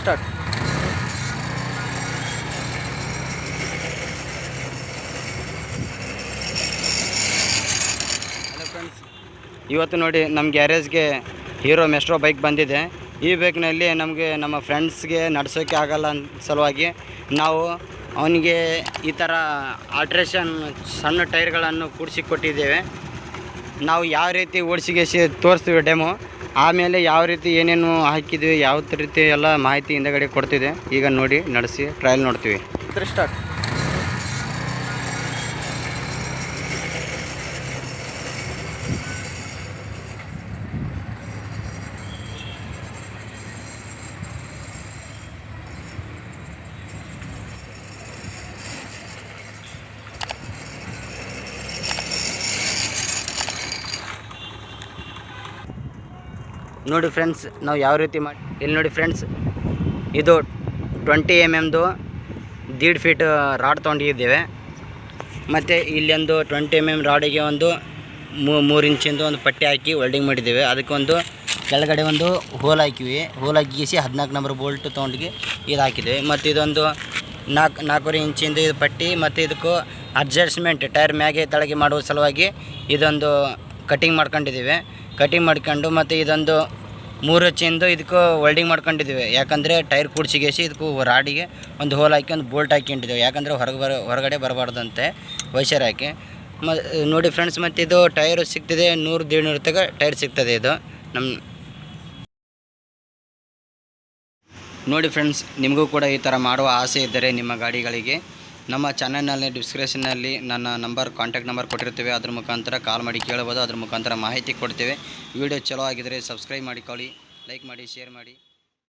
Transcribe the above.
Start. Hello friends ಇವತ್ತು ನೋಡಿ ನಮ್ಮ ಗ್ಯಾರೇಜ್ಗೆ ಹೀರೋ ಮೆಸ್ಟ್ರೋ ಬೈಕ್ ಬಂದಿದೆ. ಈ ಬೈಕ್ನಲ್ಲಿ ನಮಗೆ ನಮ್ಮ ಫ್ರೆಂಡ್ಸ್ಗೆ ನಡೆಸೋಕ್ಕೆ ಆಗಲ್ಲ ಅಂತ ಸಲುವಾಗಿ ನಾವು ಅವನಿಗೆ ಈ ಥರ ಆಲ್ಟ್ರೇಷನ್ ಸಣ್ಣ ಟೈರ್ಗಳನ್ನು ಕೂಡಿಸಿಕೊಟ್ಟಿದ್ದೇವೆ ನಾವು ಯಾವ ರೀತಿ ಓಡಿಸಿಗೆ ತೋರಿಸ್ತೀವಿ ಡೆಮೋ ಆಮೇಲೆ ಯಾವ ರೀತಿ ಏನೇನು ಹಾಕಿದ್ವಿ ಯಾವ ರೀತಿ ಎಲ್ಲ ಮಾಹಿತಿ ಹಿಂದಗಡೆ ಕೊಡ್ತಿದೆ, ಈಗ ನೋಡಿ, ನಡೆಸಿ ಟ್ರಯಲ್ ನೋಡ್ತೀವಿ. ಸ್ಟಾರ್ಟ್ ನೋಡಿ ಫ್ರೆಂಡ್ಸ್, ನಾವು ಯಾವ ರೀತಿ ಮಾಡಿ ಇಲ್ಲಿ ನೋಡಿ ಫ್ರೆಂಡ್ಸ್, ಇದು ಟ್ವೆಂಟಿ ಎಂ ಎಮ್ದು ದೀಡ್ ಫೀಟ್ ರಾಡ್ ತೊಗೊಂಡಿದ್ದೇವೆ. ಮತ್ತು ಇಲ್ಲೊಂದು ಟ್ವೆಂಟಿ ಎಂ ಎಂ ರಾಡಿಗೆ ಒಂದು ಮೂರು ಇಂಚಿಂದು ಒಂದು ಪಟ್ಟಿ ಹಾಕಿ ವೆಲ್ಡಿಂಗ್ ಮಾಡಿದ್ದೇವೆ. ಅದಕ್ಕೊಂದು ಕೆಳಗಡೆ ಒಂದು ಹೋಲ್ ಹಾಕಿವಿ. ಹೋಲ್ ಹಾಕಿಸಿ ಹದಿನಾಲ್ಕು ನಂಬರ್ ಬೋಲ್ಟ್ ತೊಗೊಂಡಿಗೆ ಇದು ಹಾಕಿದ್ದೇವೆ. ಮತ್ತು ಇದೊಂದು ನಾಲ್ಕು ನಾಲ್ಕೂವರೆ ಇಂಚಿಂದು ಇದು ಪಟ್ಟಿ, ಮತ್ತು ಇದಕ್ಕೂ ಅಡ್ಜಸ್ಟ್ಮೆಂಟ್ ಟೈರ್ ಮ್ಯಾಗೆ ತಳಗೆ ಮಾಡುವ ಸಲುವಾಗಿ ಇದೊಂದು ಕಟಿಂಗ್ ಮಾಡ್ಕೊಂಡಿದ್ದೀವಿ. ಕಟಿಂಗ್ ಮಾಡ್ಕೊಂಡು ಮತ್ತು ಇದೊಂದು ಮೂರು ಹಚ್ಚಿಂದು ಇದಕ್ಕೂ ವೆಲ್ಡಿಂಗ್ ಮಾಡ್ಕೊಂಡಿದ್ದೀವಿ. ಯಾಕಂದರೆ ಟೈರ್ ಕೂಡ್ಸಿಗೇಸಿ ಇದಕ್ಕೂ ರಾಡಿಗೆ ಒಂದು ಹೋಲ್ ಹಾಕಿ ಒಂದು ಬೋಲ್ಟ್ ಹಾಕ್ಕೊಂಡಿದ್ದೇವೆ ಯಾಕಂದರೆ ಹೊರಗೆ ಬರ ಹೊರಗಡೆ ಬರಬಾರ್ದಂತೆ ವೈಶರ್ ಹಾಕಿ. ಮ ನೋಡಿ ಫ್ರೆಂಡ್ಸ್ ಮತ್ತು ಇದು ಟೈರ್ ಸಿಗ್ತದೆ ನೂರು ದೇಡ್ನೂರು ತಗ ಟೈರ್ ಸಿಗ್ತದೆ ಇದು. ನಮ್ಮ ನೋಡಿ ಫ್ರೆಂಡ್ಸ್ ನಿಮಗೂ ಕೂಡ ಈ ಥರ ಮಾಡುವ ಆಸೆ ಇದ್ದರೆ ನಿಮ್ಮ ಗಾಡಿಗಳಿಗೆ. ನಮ್ಮ ಚಾನಲ್ನಲ್ಲಿ ಡಿಸ್ಕ್ರಿಪ್ಷನ್ನಲ್ಲಿ ನನ್ನ ನಂಬರ್ ಕಾಂಟ್ಯಾಕ್ಟ್ ನಂಬರ್ ಕೊಟ್ಟಿರ್ತೀವಿ ಅದ್ರ ಮುಖಾಂತರ ಕಾಲ್ ಮಾಡಿ ಕೇಳ್ಬೋದು. ಅದ್ರ ಮುಖಾಂತರ ಮಾಹಿತಿ ಕೊಡ್ತೇವೆ. ವಿಡಿಯೋ ಚಲೋ ಆಗಿದರೆ ಸಬ್ಸ್ಕ್ರೈಬ್ ಮಾಡಿಕೊಳ್ಳಿ ಲೈಕ್ ಮಾಡಿ ಶೇರ್ ಮಾಡಿ.